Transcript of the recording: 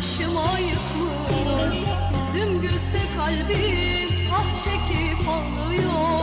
başıma yıkmış Üzüm gülse kalbim ah çekip ağlıyor.